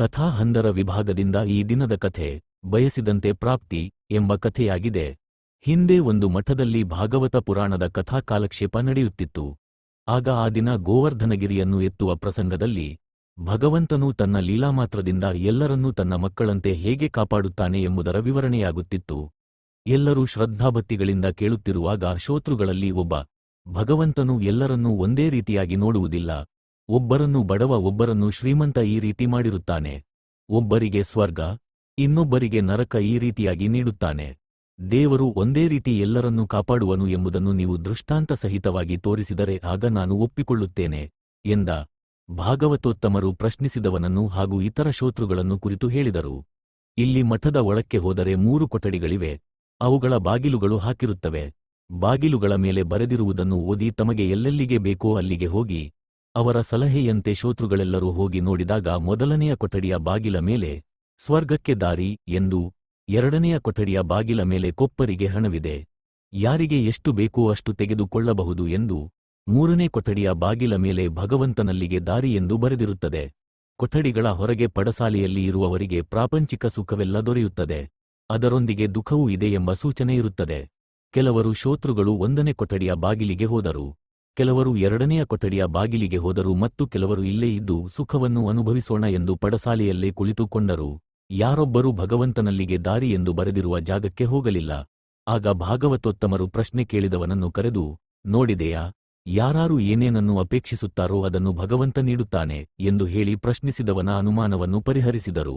ಕಥಾ ಹಂದರ ವಿಭಾಗದಿಂದ ಈ ದಿನದ ಕಥೆ, ಬಯಸಿದಂತೆ ಪ್ರಾಪ್ತಿ ಎಂಬ ಕಥೆಯಾಗಿದೆ. ಹಿಂದೆ ಒಂದು ಮಠದಲ್ಲಿ ಭಾಗವತ ಪುರಾಣದ ಕಥಾ ಕಾಲಕ್ಷೇಪ ನಡೆಯುತ್ತಿತ್ತು. ಆಗ ಆ ದಿನ ಗೋವರ್ಧನಗಿರಿಯನ್ನು ಎತ್ತುವ ಪ್ರಸಂಗದಲ್ಲಿ, ಭಗವಂತನು ತನ್ನ ಲೀಲಾಮಾತ್ರದಿಂದ ಎಲ್ಲರನ್ನೂ ತನ್ನ ಮಕ್ಕಳಂತೆ ಹೇಗೆ ಕಾಪಾಡುತ್ತಾನೆ ಎಂಬುದರ ವಿವರಣೆಯಾಗುತ್ತಿತ್ತು. ಎಲ್ಲರೂ ಶ್ರದ್ಧಾಭಕ್ತಿಗಳಿಂದ ಕೇಳುತ್ತಿರುವಾಗ ಶೋತೃಗಳಲ್ಲಿ ಒಬ್ಬ ಭಗವಂತನು ಎಲ್ಲರನ್ನೂ ಒಂದೇ ರೀತಿಯಾಗಿ ನೋಡುವುದಿಲ್ಲ. ಒಬ್ಬರನ್ನು ಬಡವ ಒಬ್ಬರನ್ನು ಶ್ರೀಮಂತ ಈ ರೀತಿ ಮಾಡಿರುತ್ತಾನೆ. ಒಬ್ಬರಿಗೆ ಸ್ವರ್ಗ, ಇನ್ನೊಬ್ಬರಿಗೆ ನರಕ ಈ ರೀತಿಯಾಗಿ ನೀಡುತ್ತಾನೆ. ದೇವರು ಒಂದೇ ರೀತಿ ಎಲ್ಲರನ್ನೂ ಕಾಪಾಡುವನು ಎಂಬುದನ್ನು ನೀವು ದೃಷ್ಟಾಂತ ಸಹಿತವಾಗಿ ತೋರಿಸಿದರೆ ಆಗ ನಾನು ಒಪ್ಪಿಕೊಳ್ಳುತ್ತೇನೆ, ಎಂದ ಭಾಗವತೋತ್ತಮರು ಪ್ರಶ್ನಿಸಿದವನನ್ನು ಹಾಗೂ ಇತರ ಶೋತೃಗಳನ್ನು ಕುರಿತು ಹೇಳಿದರು. ಇಲ್ಲಿ ಮಠದ ಒಳಕ್ಕೆ ಹೋದರೆ ಮೂರು ಕೊಠಡಿಗಳಿವೆ, ಅವುಗಳ ಬಾಗಿಲುಗಳು ಹಾಕಿರುತ್ತವೆ. ಬಾಗಿಲುಗಳ ಮೇಲೆ ಬರೆದಿರುವುದನ್ನು ಓದಿ ತಮಗೆ ಎಲ್ಲೆಲ್ಲಿಗೆ ಬೇಕೋ ಅಲ್ಲಿಗೆ ಹೋಗಿ. ಅವರ ಸಲಹೆಯಂತೆ ಶೋತೃಗಳೆಲ್ಲರೂ ಹೋಗಿ ನೋಡಿದಾಗ ಮೊದಲನೆಯ ಕೊಠಡಿಯ ಬಾಗಿಲ ಮೇಲೆ, ಸ್ವರ್ಗಕ್ಕೆ ದಾರಿ ಎಂದು ಎರಡನೆಯ ಕೊಠಡಿಯ ಬಾಗಿಲ ಮೇಲೆ ಕೊಪ್ಪರಿಗೆ ಹಣವಿದೆ. ಯಾರಿಗೆ ಎಷ್ಟು ಬೇಕೋ ಅಷ್ಟು ತೆಗೆದುಕೊಳ್ಳಬಹುದು ಎಂದು ಮೂರನೇ ಕೊಠಡಿಯ ಬಾಗಿಲ ಮೇಲೆ ಭಗವಂತನಲ್ಲಿಗೆ ದಾರಿ ಎಂದು ಬರೆದಿರುತ್ತದೆ. ಕೊಠಡಿಗಳ ಹೊರಗೆ ಪಡಸಾಲೆಯಲ್ಲಿ ಇರುವವರಿಗೆ ಪ್ರಾಪಂಚಿಕ ಸುಖವೆಲ್ಲ ದೊರೆಯುತ್ತದೆ. ಅದರೊಂದಿಗೆ ದುಃಖವೂ ಇದೆ ಎಂಬ ಸೂಚನೆ ಇರುತ್ತದೆ. ಕೆಲವರು ಶೋತೃಗಳು ಒಂದನೇ ಕೊಠಡಿಯ ಬಾಗಿಲಿಗೆ ಹೋದರು. ಕೆಲವರು ಎರಡನೆಯ ಕೊಠಡಿಯ ಬಾಗಿಲಿಗೆ ಹೋದರು ಮತ್ತು ಕೆಲವರು ಇಲ್ಲೇ ಇದ್ದು ಸುಖವನ್ನು ಅನುಭವಿಸೋಣ ಎಂದು ಪಡಸಾಲೆಯಲ್ಲೇ ಕುಳಿತುಕೊಂಡರು. ಯಾರೊಬ್ಬರೂ ಭಗವಂತನಲ್ಲಿಗೆ ದಾರಿ ಎಂದು ಬರೆದಿರುವ ಜಾಗಕ್ಕೆ ಹೋಗಲಿಲ್ಲ. ಆಗ ಭಾಗವತೋತ್ತಮರು ಪ್ರಶ್ನೆ ಕೇಳಿದವನನ್ನು ಕರೆದು, ನೋಡಿದೆಯಾ, ಯಾರಾರು ಏನೇನನ್ನು ಅಪೇಕ್ಷಿಸುತ್ತಾರೋ ಅದನ್ನು ಭಗವಂತ ನೀಡುತ್ತಾನೆ ಎಂದು ಹೇಳಿ ಪ್ರಶ್ನಿಸಿದವನ ಅನುಮಾನವನ್ನು ಪರಿಹರಿಸಿದರು.